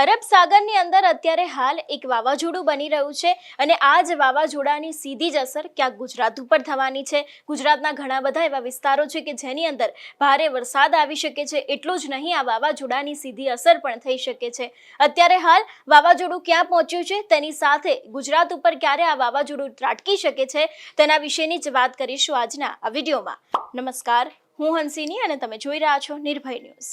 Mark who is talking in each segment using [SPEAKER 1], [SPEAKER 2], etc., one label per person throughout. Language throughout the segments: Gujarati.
[SPEAKER 1] અરબ સાગરની અંદર અત્યારે હાલ એક વાવાઝોડું બની રહ્યું છે અને આ જ વાવાઝોડાની સીધી જ અસર ક્યાંક ગુજરાત ઉપર થવાની છે. ગુજરાતના ઘણા બધા એવા વિસ્તારો છે કે જેની અંદર ભારે વરસાદ આવી શકે છે. એટલું જ નહીં, આ વાવાઝોડાની સીધી અસર પણ થઈ શકે છે. અત્યારે હાલ વાવાઝોડું ક્યાં પહોંચ્યું છે? તેની સાથે ગુજરાત ઉપર ક્યારે આ વાવાઝોડું ત્રાટકી શકે છે? તેના વિશેની જ વાત કરીશું આજના આ વિડીયોમાં. નમસ્કાર, હું હંસિની અને તમે જોઈ રહ્યા છો નિર્ભય ન્યૂઝ.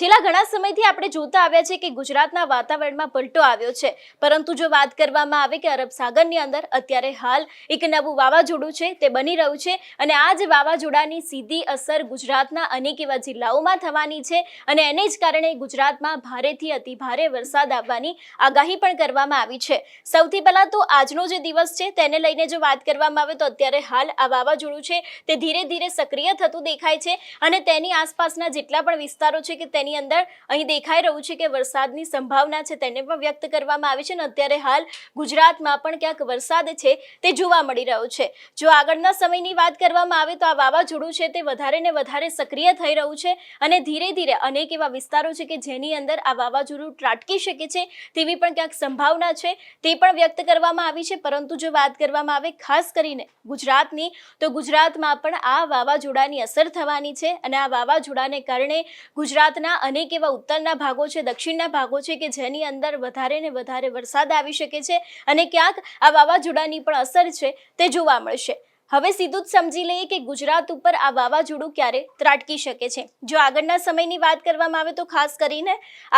[SPEAKER 1] છેલ્લા ઘણા સમયથી આપણે જોતા આવ્યા છે કે ગુજરાતના વાતાવરણમાં પલટો આવ્યો છે. પરંતુ જો વાત કરવામાં આવે કે અરબ સાગરની અંદર, અત્યારે હાલ એક નવું વાવાઝોડું છે, તે બની રહ્યું છે અને આ જ વાવાઝોડાની સીધી અસર ગુજરાતના અનેક એવા જિલ્લાઓમાં થવાની છે અને એને જ કારણે ગુજરાતમાં ભારેથી અતિ ભારે વરસાદ આવવાની આગાહી પણ કરવામાં આવી છે. સૌથી પહેલાં તો આજનો જે દિવસ છે, તેને લઈને જો વાત કરવામાં આવે તો અત્યારે હાલ આ વાવાઝોડું છે, તે ધીરે ધીરે સક્રિય થતું દેખાય છે અને તેની આસપાસના જેટલા પણ વિસ્તારો છે કે તેની અંદર અહીં દેખાઈ રહ્યું છે કે વરસાદની સંભાવના છે તેને પણ વ્યક્ત કરવામાં આવી છે અને અત્યારે હાલ ગુજરાતમાં પણ ક્યાંક વરસાદ છે તે જોવા મળી રહ્યો છે. જો આગળના સમયની વાત કરવામાં આવે તો આ વાવાઝોડું છે તે વધારે ને વધારે સક્રિય થઈ રહ્યું છે અને ધીરે ધીરે અનેક એવા વિસ્તારો છે કે જેની અંદર આ વાવાઝોડું ત્રાટકી શકે છે તેવી પણ ક્યાંક સંભાવના છે તે પણ વ્યક્ત કરવામાં આવી છે. પરંતુ જો વાત કરવામાં આવે ખાસ કરીને ગુજરાતની તો ગુજરાતમાં પણ આ વાવાઝોડાની અસર થવાની છે અને આ વાવાઝોડાને કારણે ગુજરાતના અનેક એવા ઉત્તરના ભાગો છે, દક્ષિણના ભાગો છે કે જેની અંદર વધારે ને વધારે વરસાદ આવી શકે છે અને ક્યાંક આ વાવાઝોડાની પણ અસર છે તે જોવા મળશે. હવે સીધું જ સમજી લઈએ કે ગુજરાત ઉપર આ વાવાઝોડું ક્યારે ત્રાટકી શકે છે. જો આગળના સમયની વાત કરવામાં આવે તો ખાસ કરીને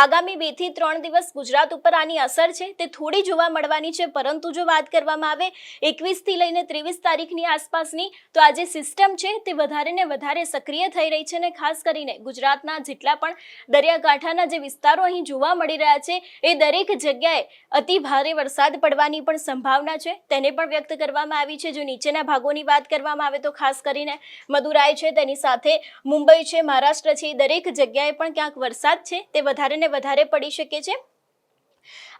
[SPEAKER 1] આગામી બેથી ત્રણ દિવસ ગુજરાત ઉપર આની અસર છે તે થોડી જોવા મળવાની છે. પરંતુ જો વાત કરવામાં આવે એકવીસથી લઈને ત્રેવીસ તારીખની આસપાસની, તો આ જે સિસ્ટમ છે તે વધારે ને વધારે સક્રિય થઈ રહી છે અને ખાસ કરીને ગુજરાતના જેટલા પણ દરિયાકાંઠાના જે વિસ્તારો અહીં જોવા મળી રહ્યા છે, એ દરેક જગ્યાએ અતિ ભારે વરસાદ પડવાની પણ સંભાવના છે. તેને પણ વ્યક્ત કરવામાં આવી છે. જો નીચેના ભાગોની વાત કરવામાં આવે તો ખાસ કરીને મદુરાઈ છે, તેની સાથે મુંબઈ છે, મહારાષ્ટ્ર છે, દરેક જગ્યાએ પણ ક્યાંક વરસાદ છે, તે વધારે ને વધારે પડી શકે છે.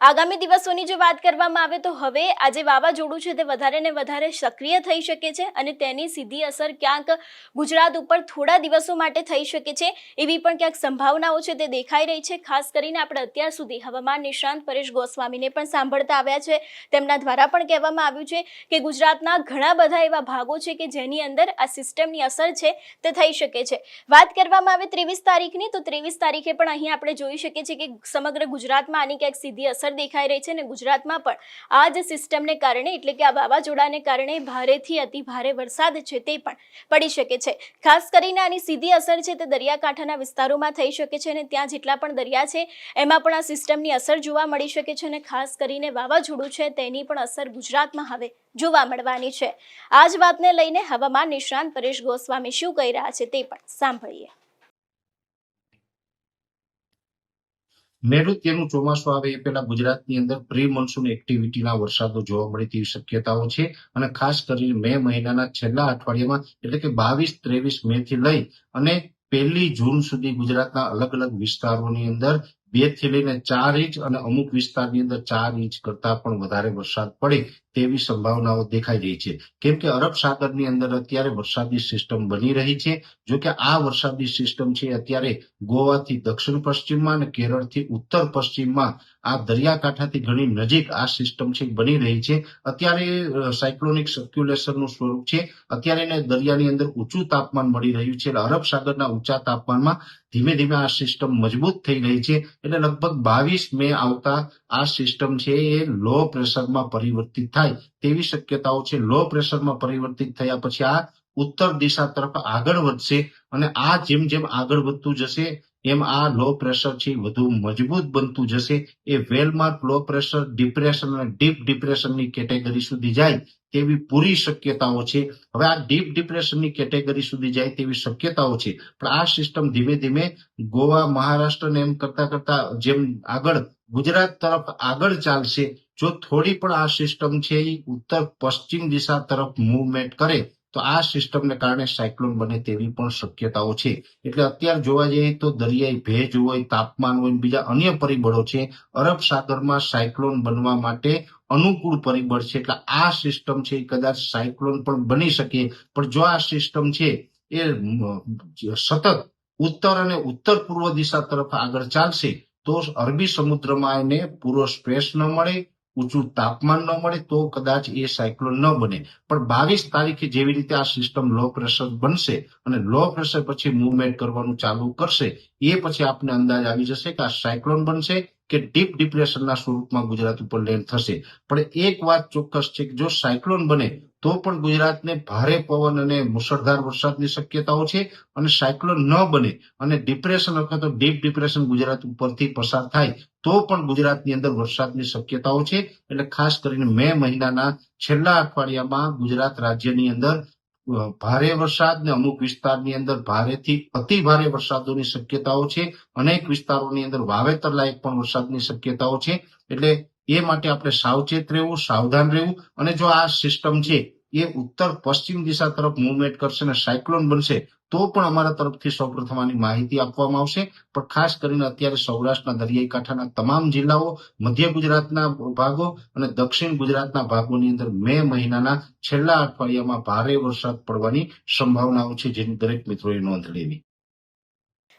[SPEAKER 1] આગામી દિવસોની જો વાત કરવામાં આવે તો હવે આ જે વાવાઝોડું છે તે વધારે ને વધારે સક્રિય થઈ શકે છે અને તેની સીધી અસર ક્યાંક ગુજરાત ઉપર થોડા દિવસો માટે થઈ શકે છે એવી પણ ક્યાંક સંભાવનાઓ છે તે દેખાઈ રહી છે. ખાસ કરીને આપણે અત્યાર સુધી હવામાન નિષ્ણાંત પરેશ ગોસ્વામીને પણ સાંભળતા આવ્યા છે. તેમના દ્વારા પણ કહેવામાં આવ્યું છે કે ગુજરાતના ઘણા બધા એવા ભાગો છે કે જેની અંદર આ સિસ્ટમની અસર છે તે થઈ શકે છે. વાત કરવામાં આવે ત્રેવીસ તારીખની તો ત્રેવીસ તારીખે પણ અહીં આપણે જોઈ શકીએ છીએ કે સમગ્ર ગુજરાતમાં આની ક્યાંક સીધી અસર દેખાઈ રહી છે અને ગુજરાતમાં પણ આ જ સિસ્ટમને કારણે, એટલે કે આ વાવાઝોડાને કારણે ભારેથી અતિ ભારે વરસાદ છે તે પણ પડી શકે છે. ખાસ કરીને આની સીધી અસર છે તે દરિયાકાંઠાના વિસ્તારોમાં થઈ શકે છે અને ત્યાં જેટલા પણ દરિયા છે, એમાં પણ આ સિસ્ટમની અસર જોવા મળી શકે છે અને ખાસ કરીને વાવાઝોડું છે તેની પણ અસર ગુજરાતમાં હવે જોવા મળવાની છે. આ જ વાતને લઈને હવામાન નિષ્ણાંત પરેશ ગોસ્વામી શું કહી રહ્યા છે તે પણ સાંભળીએ.
[SPEAKER 2] નૈઋત્યનું ચોમાસું આવે એ પહેલા ગુજરાતની અંદર પ્રી મોન્સૂન એક્ટિવિટીના વરસાદો જોવા મળે તેવી શક્યતાઓ છે. અને ખાસ કરીને મે મહિનાના છેલ્લા અઠવાડિયામાં, એટલે કે બાવીસ ત્રેવીસ મે થી લઈ અને પહેલી જૂન સુધી ગુજરાતના અલગ અલગ વિસ્તારોની અંદર બેથી લઈને ચાર ઇંચ અને અમુક વિસ્તારની અંદર ચાર ઇંચ કરતા પણ વધારે વરસાદ પડે તેવી સંભાવનાઓ દેખાઈ રહી છે. કેમ કે અરબ સાગરની અંદર અત્યારે વરસાદની સિસ્ટમ બની રહી છે. જો કે આ વરસાદની સિસ્ટમ છે અત્યારે ગોવાથી દક્ષિણ પશ્ચિમમાં અને કેરળથી ઉત્તર પશ્ચિમમાં આ દરિયાકાંઠાથી ઘણી નજીક આ સિસ્ટમ છે બની રહી છે. અત્યારે સાયક્લોનિક સર્ક્યુલેશનનું સ્વરૂપ છે. અત્યારે એને દરિયાની અંદર ઊંચું તાપમાન મળી રહ્યું છે. અરબ સાગરના ઊંચા તાપમાનમાં ધીમે ધીમે આ સિસ્ટમ મજબૂત થઈ રહી છે. એટલે લગભગ બાવીસ મે આવતા આ સિસ્ટમ છે એ લો પ્રેશરમાં પરિવર્તિત થાય તેવી શક્યતાઓ છે. લો પ્રેશરમાં પરિવર્તિત થયા પછી આ ઉત્તર દિશા તરફ આગળ વધશે અને આ જેમ જેમ આગળ વધતું જશે, એમ આ લો પ્રેશર છે વધુ મજબૂત બનતું જશે. એ well marked low pressure, depression અને ડીપ ડિપ્રેશનની કેટેગરી સુધી જાય તેવી પૂરી શક્યતાઓ છે. હવે આ ડીપ ડિપ્રેશનની કેટેગરી સુધી જાય તેવી શક્યતાઓ છે. પણ આ સિસ્ટમ ધીમે ધીમે ગોવા, મહારાષ્ટ્રને એમ કરતા કરતા જેમ આગળ ગુજરાત તરફ આગળ ચાલશે, જો થોડી પણ આ સિસ્ટમ છે એ ઉત્તર પશ્ચિમ દિશા તરફ મુવમેન્ટ કરે તો આ સિસ્ટમને કારણે સાયક્લોન બને તેવી પણ શક્યતાઓ છે. એટલે અત્યારે જોવા જઈએ તો દરિયાઈ ભેજ હોય, તાપમાન હોય, બીજા અન્ય પરિબળો છે, અરબ સાગરમાં સાયક્લોન બનવા માટે અનુકૂળ પરિબળ છે. એટલે આ સિસ્ટમ છે એ કદાચ સાયક્લોન પણ બની શકે. પણ જો આ સિસ્ટમ છે એ સતત ઉત્તર અને ઉત્તર પૂર્વ દિશા તરફ આગળ ચાલશે, તો અરબી સમુદ્રમાં એને પૂરો સ્પેસ ન મળે ઊંચું તાપમાન ન મળે તો કદાચ એ સાયક્લોન ન બને. પણ બાવીસ તારીખે જેવી રીતે આ સિસ્ટમ લો પ્રેશર બનશે અને લો પ્રેશર પછી મુવમેન્ટ કરવાનું ચાલુ કરશે, એ પછી આપને અંદાજ આવી જશે કે આ સાયક્લોન બનશે કે ડીપ ડિપ્રેશનના સ્વરૂપમાં ગુજરાત ઉપર લેન્ડ થશે. પણ એક વાત ચોક્કસ છે કે જો સાયક્લોન બને, તો પણ ગુજરાતને ભારે પવન અને મુશળધાર વરસાદની શક્યતાઓ છે અને સાયક્લોન ન બને અને ડિપ્રેશન અથવા તો ડીપ ડિપ્રેશન ગુજરાત ઉપરથી પસાર થાય તો પણ ગુજરાતની અંદર વરસાદની શક્યતાઓ છે. એટલે ખાસ કરીને મે મહિનાના છેલ્લા અઠવાડિયામાં ગુજરાત રાજ્યની અંદર ભારે વરસાદ ને અમુક વિસ્તારની અંદર ભારેથી અતિ ભારે વરસાદોની શક્યતાઓ છે. અનેક વિસ્તારોની અંદર વાવેતર લાયક પણ વરસાદની શક્યતાઓ છે. એટલે એ માટે આપણે સાવચેત રહેવું, સાવધાન રહેવું અને જો આ સિસ્ટમ છે એ ઉત્તર પશ્ચિમ દિશા તરફ મુવમેન્ટ કરશે અને સાયક્લોન બનશે, તો પણ અમારા તરફથી સૌપ્રથમ આની માહિતી આપવામાં આવશે. પણ ખાસ કરીને અત્યારે સૌરાષ્ટ્રના દરિયાઈ કાંઠાના તમામ જિલ્લાઓ, મધ્ય ગુજરાતના ભાગો અને દક્ષિણ ગુજરાતના ભાગોની અંદર મે મહિનાના છેલ્લા અઠવાડિયામાં ભારે વરસાદ પડવાની સંભાવનાઓ છે, જેની દરેક મિત્રોએ નોંધ લેવી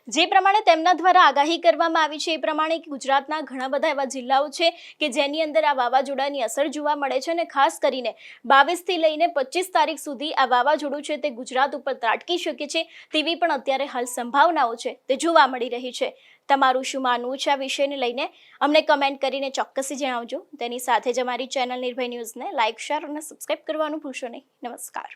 [SPEAKER 1] જે પ્રમાણે તેમના દ્વારા આગાહી કરવામાં આવી છે, એ પ્રમાણે ગુજરાતના ઘણા બધા એવા જિલ્લાઓ છે કે જેની અંદર આ વાવાઝોડાની અસર જોવા મળે છે અને ખાસ કરીને બાવીસથી લઈને પચીસ તારીખ સુધી આ વાવાઝોડું છે તે ગુજરાત ઉપર ત્રાટકી શકે છે તેવી પણ અત્યારે હાલ સંભાવનાઓ છે, તે જોવા મળી રહી છે. તમારું શું માનવું છે આ વિષયને લઈને? અમને કમેન્ટ કરીને ચોક્કસી જણાવજો. તેની સાથે જ અમારી ચેનલ નિર્ભય ન્યૂઝને લાઇક શેર અને સબસ્ક્રાઇબ કરવાનું ભૂલશો નહીં. નમસ્કાર.